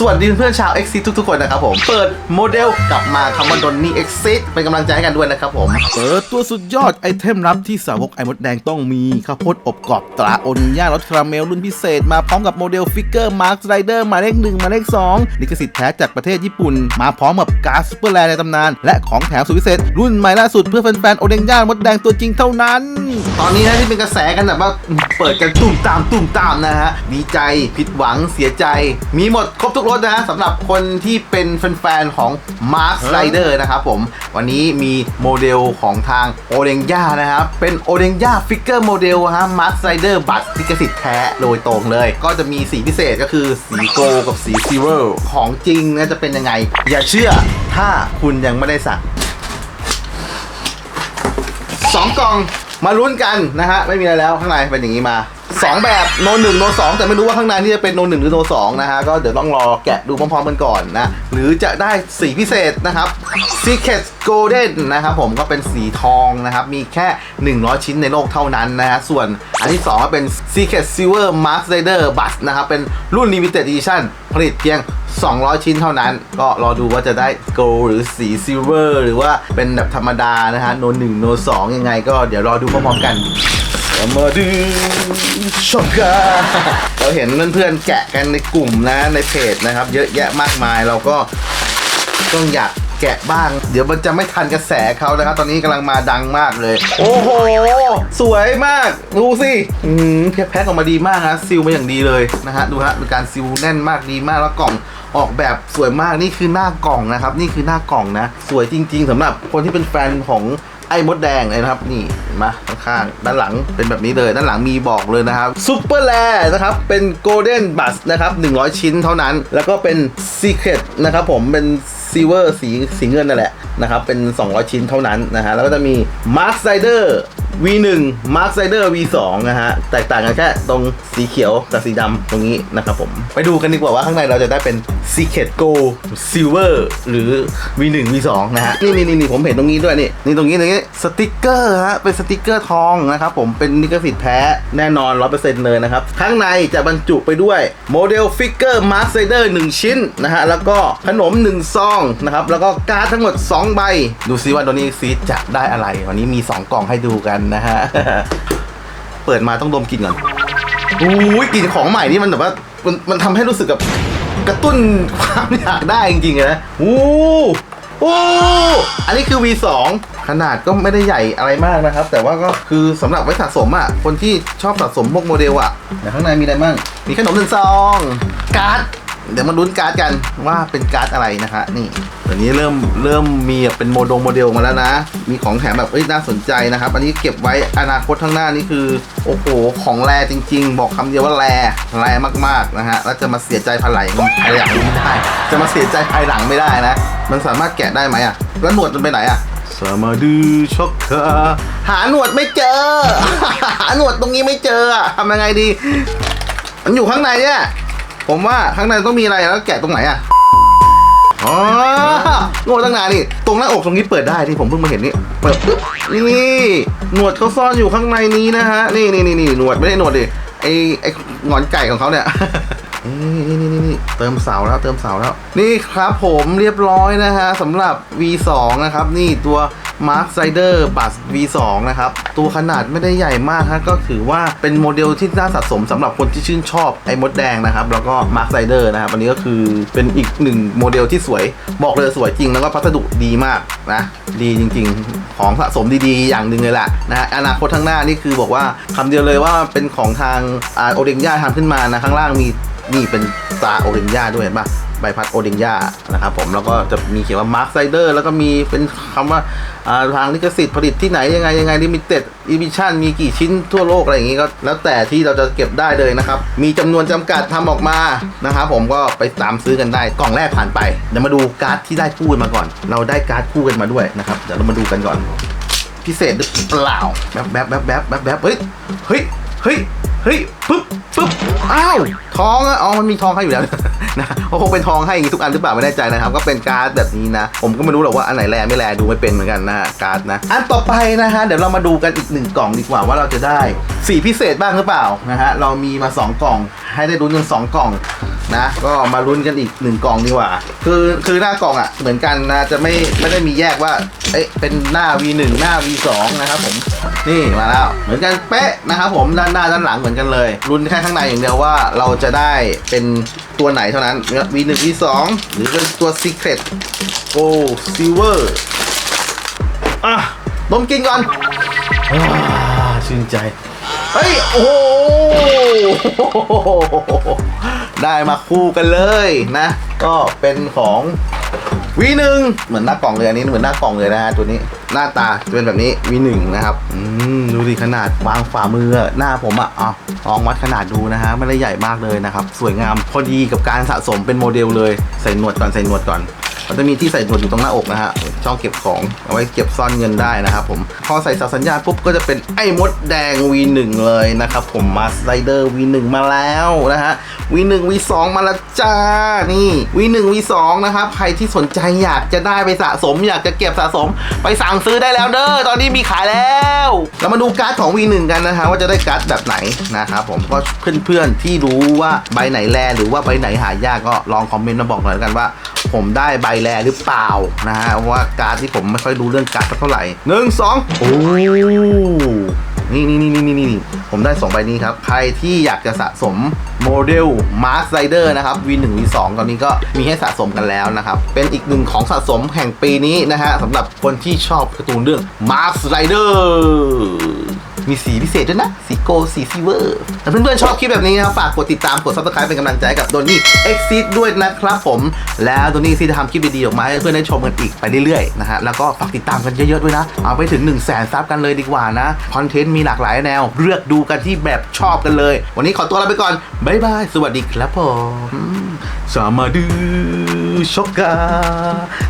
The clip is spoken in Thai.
สวัสดีเพื่อนชาว Exit ทุกๆคนนะครับผม เปิดโมเดลกลับมาคำว่าดนนี่ Exit เป็นกำลังใจให้กันด้วยนะครับผม เปิดตัวสุดยอดไอเทมลับที่สาวกไอมดแดงต้องมีข้าวโพดอบกรอบตราโอนิย่ารสคาราเมลรุ่นพิเศษมาพร้อมกับโมเดลฟิกเกอร์มาร์คไรเดอร์หมายเลขหนึ่งหมายเลขสองลิขสิทธิ์แท้จากประเทศญี่ปุ่น มาพร้อมกับการ์ดซูเปอร์แลนในตำนาน และของแถมสุดพิเศษ รุ่นใหม่ล่าสุดเพื่อแฟนๆโอเดงย่ามดแดงตัวจริงเท่านั้น ตอนนี้นะที่เป็นกระแสกันแบบว่าเปิดกันตุ่มตามตุ่มตามนะฮะดีใจผิดหวังเสียใจ มีหมดครบทุกรสนะฮะสำหรับคนที่เป็นแฟนๆของ Mark Rider นะครับผม วันนี้มีโมเดลของทางโอเดงย่านะครับ เป็นโอเดงย่าฟิกเกอร์โมเดลฮะ Mark Rider บัตรลิขสิทธิ์แท้โดยตรงเลย ก็จะมีสีพิเศษก็คือสีโกลด์กับสีซิลเวอร์ของจริงนะจะเป็นยังไง อย่าเชื่อถ้าคุณยังไม่ได้สั่งสองกล่องมาลุ้นกันนะฮะไม่มีอะไรแล้วข้างในเป็นอย่างนี้มา สองแบบโนหนึ่งโนสองแต่ไม่รู้ว่าข้างในนี่จะเป็นโนหนึ่งหรือโนสองนะฮะก็เดี๋ยวต้องรอแกะดูพร้อมๆกันก่อนนะ หรือจะได้สีพิเศษนะครับ Secret Golden นะครับผมก็เป็นสีทองนะครับ มีแค่ 100 ชิ้นในโลกเท่านั้นนะฮะส่วนอันที่2ก็เป็น Secret Silver Mask Rider Bus นะครับเป็นรุ่น Limited Edition ผลิตเพียง 200 ชิ้นเท่านั้น ก็รอดูว่าจะได้ Gold หรือสีซิลเวอร์หรือว่าเป็นแบบธรรมดานะฮะโนหนึ่งโนสองยังไงก็เดี๋ยวรอดูพร้อมๆกันมาดูชมกันเราเห็นเพื่อนๆแกะกันในกลุ่มนะในเพจนะครับ เยอะแยะมากมายเราก็ต้องอยาก แกะบ้าง เดี๋ยวมันจะไม่ทันกระแสเขานะครับ ตอนนี้กำลังมาดังมากเลย โอ้โห สวยมาก ดูสิอืมแพ็คออกมาดีมากนะซิลมาอย่างดีเลยนะฮะดูฮะเป็นการซิลแน่นมากดีมากแล้วกล่องออกแบบสวยมากนี่คือหน้ากล่องนะครับ นี่คือหน้ากล่องนะ สวยจริง ๆสำหรับคนที่เป็นแฟนของไอ้มดแดงเลยนะครับ นี่มาข้างด้านหลังเป็นแบบนี้เลยด้านหลังมีบอกเลยนะครับซูเปอร์แลนะครับ เป็นโกลเด้นบัสนะครับ100 ชิ้นเท่านั้น แล้วก็เป็นซีเค t นะครับผมเป็น ซิเวอร์สีสีเงินนั่นแหละนะครับเป็น 200 ชิ้นเท่านั้นนะฮะแล้วก็จะมีมาร์คไซเดอร์ V1 Mark Rider V2 นะฮะ แตกต่างกันแค่ตรงสีเขียวกับสีดำตรงนี้นะครับผม ไปดูกันดีกว่าว่าข้างในเราจะได้เป็น Secret Gold Silver หรือ V1 V2 นะฮะ นี่นี่นี่ผมเห็นตรงนี้ด้วยนี่นี่ตรงนี้ตรงนี้สติกเกอร์ฮะ เป็นสติกเกอร์ทองนะครับผม เป็นนิกสิทธิ์แท้แน่นอน 100%เลยนะครับ ข้างในจะบรรจุไปด้วยโมเดลฟิกเกอร์ Mark Rider 1ชิ้นนะฮะ แล้วก็ขนม 1 ซองนะครับ แล้วก็การ์ดทั้งหมด 2 ใบ ดูซิว่าตัวนี้ซีจะได้อะไร วันนี้มี 2 กล่องให้ดูกันนะฮะ เปิดมาต้องดมกลิ่นก่อนอุ้ยกลิ่นของใหม่นี่มันแบบว่ามันมันทำให้รู้สึกกับกระตุ้นความอยากได้จริงๆนะโอ้โอ้อันนี้คือ V2 ขนาดก็ไม่ได้ใหญ่อะไรมากนะครับ แต่ว่าก็คือสำหรับไว้สะสมอะ คนที่ชอบสะสมพวกโมเดลอะแต่ข้างในมีอะไรบ้างมีขนมหนึ่งซอง การ์ด เดี๋ยวมาลุ้นการ์ดกันว่าเป็นการ์ดอะไรนะฮะนี่ตอนนี้เริ่มเริ่มมีเป็นโมดงโมเดลมาแล้วนะ มีของแถมแบบเอ้ยน่าสนใจนะครับ อันนี้เก็บไว้อนาคตข้างหน้านี่คือ โอ้โห ของแรจริง ๆ บอกคำเดียวว่าแรแรมากๆนะฮะ แล้วจะมาเสียใจภายหลังภายหลังไม่ได้ จะมาเสียใจภายหลังไม่ได้นะ มันสามารถแกะได้ไหมอะ แล้วหนวดมันไปไหนอะสมาดูช็อกคาหาหนวดไม่เจอ หาหนวดตรงนี้ไม่เจออะทำยังไงดี มันอยู่ข้างในเนี่ย ผมว่าข้างในต้องมีอะไรแล้วแกะตรงไหนอะอ๋อโง่ตั้งนานนี่ ตรงหน้าอกตรงนี้เปิดได้ที่ผมเพิ่งมาเห็นนี่ เปิดปุ๊บนี่หนวดเขาซ่อนอยู่ข้างในนี้นะฮะ นี่นี่นี่หนวดไม่ได้หนวดดิ ไอไอหงอนไก่ของเขาเนี่ย นี่นี่นี่นี่เติมเสาแล้วเติมเสาแล้ว นี่ครับผมเรียบร้อยนะฮะสำหรับ V2 นะครับ นี่ตัว Mark Rider Bus V2 นะครับ ตัวขนาดไม่ได้ใหญ่มากฮะก็ถือว่าเป็นโมเดลที่น่าสะสมสำหรับคนที่ชื่นชอบไอ้มดแดงนะครับ แล้วก็ Mark Rider นะครับ อันนี้ก็คือเป็นอีกหนึ่งโมเดลที่สวย บอกเลยสวยจริงแล้วก็พัสดุดีมากนะ ดีจริง ๆ ของสะสมดีๆ อย่างหนึ่งเลยแหละนะฮะอนาคตข้างหน้านี่คือบอกว่าคำเดียวเลยว่าเป็นของทางโอเดงย่าทำขึ้นมานะข้างล่างมี นี่เป็นตาโอเดนยาด้วยเห็นปะใบพัดโอเดนยานะครับผมแล้วก็จะมีเขียนว่ามาร์คไซเดอร์แล้วก็มีเป็นคำว่าอ่าทางลิขสิทธิ์ผลิตที่ไหนยังไงยังไงลิมิเต็ดอีดิชั่นมีกี่ชิ้นทั่วโลกอะไรอย่างงี้ก็แล้วแต่ที่เราจะเก็บได้เลยนะครับ มีจำนวนจำกัดทำออกมานะครับผมก็ไปตามซื้อกันได้กล่องแรกผ่านไปเดี๋ยวมาดูการ์ดที่ได้คู่กันมาก่อน เราได้การ์ดคู่กันมาด้วยนะครับเดี๋ยวเรามาดูกันก่อน พิเศษหรือเปล่าแบบแบบแบบแบบแบบแบบเฮ้ยเฮ้ยเฮ้ย ฮ้ยปึ๊บปึ๊บอ้าวทองอะอ๋อมันมีทองให้อยู่แล้วนะเขาคงเป็นทองให้อย่างนี้ทุกอันหรือเปล่าไม่แน่ใจนะครับ ก็เป็นการ์ดแบบนี้นะ ผมก็ไม่รู้หรอกว่าอันไหนแร่ไม่แร่ดูไม่เป็นเหมือนกันนะฮะการ์ดนะอันต่อไปนะฮะเดี๋ยวเรามาดูกันอีกหนึ่งกล่องดีกว่าว่าเราจะได้สีพิเศษบ้างหรือเปล่านะฮะเรามีมาสองกล่อง ให้ได้ดูหนึ่งสองกล่อง นะ ก็มาลุ้นกันอีกหนึ่งกล่องดีกว่า คือคือหน้ากล่องอะ เหมือนกันนะจะไม่ไม่ได้มีแยกว่า เอ๊ะเป็นหน้า V1 หน้า V2 นะครับผมนี่มาแล้วเหมือนกันเป๊ะนะครับผมด้านหน้าด้านหลังเหมือนกันเลยลุ้นแค่ข้างในอย่างเดียวว่าเราจะได้เป็นตัวไหนเท่านั้น V1 V2 หรือเป็นตัว Secret Gold Silver อะดมกินก่อนอ่าชื่นใจ เฮ้ย โอ้โห ได้มาคู่กันเลยนะ ก็เป็นของวีหนึ่งเหมือนหน้ากล่องเลยอันนี้เหมือนหน้ากล่องเลยนะฮะตัวนี้หน้าตาจะเป็นแบบนี้วีหนึ่งนะครับอืมดูดิขนาดวางฝ่ามือหน้าผมอะเอาลองวัดขนาดดูนะฮะไม่ได้ใหญ่มากเลยนะครับ สวยงามพอดีกับการสะสมเป็นโมเดลเลยใส่หนวดก่อนใส่หนวดก่อน มันจะมีที่ใส่หนวดอยู่ตรงหน้าอกนะฮะช่องเก็บของเอาไว้เก็บซ่อนเงินได้นะครับผมพอใส่สาสัญญาณปุ๊บก็จะเป็นไอ้มดแดง V1 เลยนะครับผมมาสไลเดอร์ V1 มาแล้วนะฮะ V1 V2 มาแล้วจ้านี่ V1 V2 นะครับใครที่สนใจอยากจะได้ไปสะสม อยากจะเก็บสะสม ไปสั่งซื้อได้แล้วเด้อตอนนี้มีขายแล้วเรามาดูการ์ดของ V1 กันนะฮะว่าจะได้การ์ดแบบไหนนะครับผมก็เพื่อนๆที่รู้ว่าใบไหนแลหรือว่าใบไหนหายากก็ลองคอมเมนต์มาบอกหน่อยกันว่า ผมได้ใบแลหรือเปล่านะฮะว่าการที่ผมไม่ค่อยรู้เรื่องการสักเท่าไหร่หนึ่งสองโอ้นี่นี่นี่นี่นี่นี่ผมได้ 2 ใบนี้ครับ ใครที่อยากจะสะสมโมเดล Mars Rider นะครับ V1 V2 ตอนนี้ก็มีให้สะสมกันแล้วนะครับ เป็นอีกหนึ่งของสะสมแห่งปีนี้นะฮะสำหรับคนที่ชอบการ์ตูนเรื่อง Mars Rider มีสีพิเศษด้วยนะ สีโกลสีซิลเวอร์แต่เพื่อนๆชอบคลิปแบบนี้นะครับ ฝากกดติดตามกด subscribe เป็นกำลังใจกับโดนี่เอ็กซิด้วยนะครับผม แล้วโดนี่ซีจะทำคลิปดีๆออกมาให้เพื่อนได้ชมกันอีกไปเรื่อยๆนะฮะแล้วก็ฝากติดตามกันเยอะๆด้วยนะ เอาไปถึง 1 0 0 0 0แสนซับกันเลยดีกว่านะคอนเทนต์มีหลากหลายแนว เลือกดูกันที่แบบชอบกันเลย วันนี้ขอตัวลาไปก่อนบ๊ายบายสวัสดีครับผมสามาดูช็อกกา